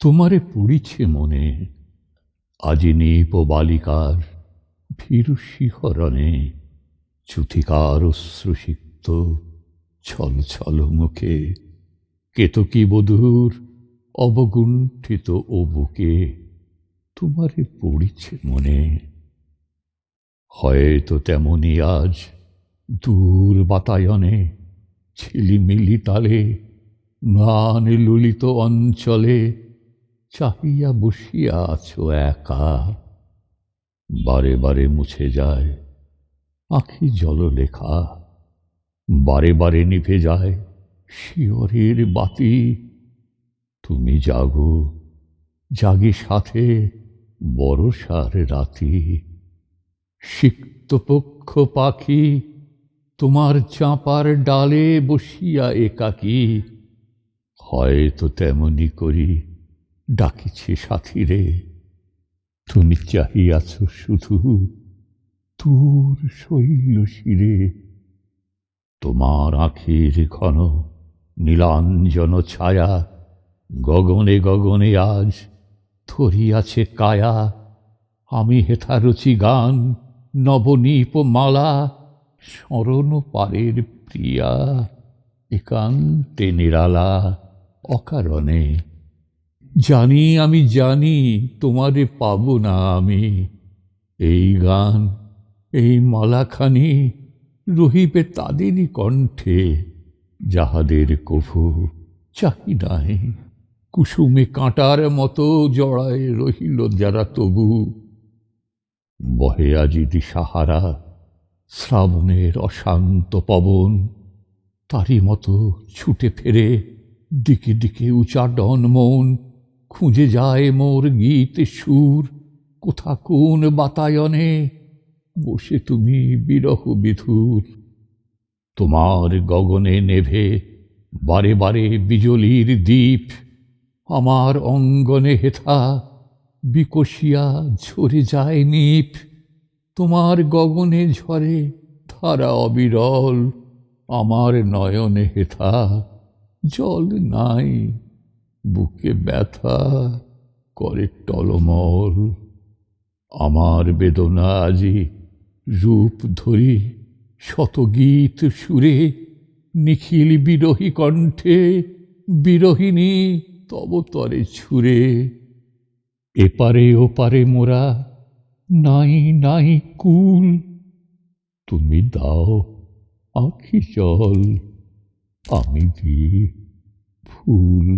তোমারে পড়িছে মনে আজি নিপ বালিকার ভীরু শিহরণে, চুথিকার অশ্রুসিক্ত ছল ছল মুখে, কেতকী বধূর অবগুণ্ঠিত ও বুকে তোমারে পড়িছে মনে। হয়তো তেমনি আজ দূর বাতায়নে, ঝিলিমিলি তালে, ম্লান ললিত অঞ্চলে চাহিয়া বসিয়া আছো একা। বারে বারে মুছে যায় আখি জললেখা। বারে বারে নিভে যায় শিয়রের বাতি। তুমি জাগো, জাগি সাথে বরসার রাতি। সিক্তপক্ষ পাখি তোমার চাঁপার ডালে বসিয়া একাকী। হয়তো তেমনি করি ডাকিছে সাথীরে, তুমি চাহিয়াছ শুধু দূর শৈল শিরে। তোমার আখির ঘন নীলাঞ্জন ছায়া গগনে গগনে আজ ধরিয়াছে কায়া। আমি হেথা রচি গান, নবনীপ মালা, স্মরণ পারের প্রিয়া। একান্তে নিরালা অকারণে জানি, আমি জানি, তোমারে পাব না আমি। এই গান, এই মালাখানি রহিবে তাদেরই কণ্ঠে, যাহাদের কভু চাহি নাই। কুসুমে কাঁটার মতো জড়ায় রহিল যারা তবু। বহে আজি দিশাহারা শ্রাবণের অশান্ত পবন তারই মতো ছুটে ফেরে দিকে দিকে উচাডন মন খুঁজে যায় মোর গীত সুর। কোথা কোন বাতায়নে বসে তুমি বিরহ বিধুর। তোমার গগনে নেভে বারে বারে বিজলির দ্বীপ। আমার অঙ্গনে হেথা বিকশিয়া ঝরে যায় নিপ। তোমার গগনে ঝরে ধারা অবিরল। আমার নয়নে হেথা জল নাই বুকে ব্যথা করে টলমল। আমার বেদনা আজি রূপ ধরি শতগীত সুরে নিখিল বিরহী কণ্ঠে বিরহিণী তব তরে ছুরে এপারে ওপারে মোরা নাই নাই কুল। তুমি দাও আখি জল, আমি দি ফুল।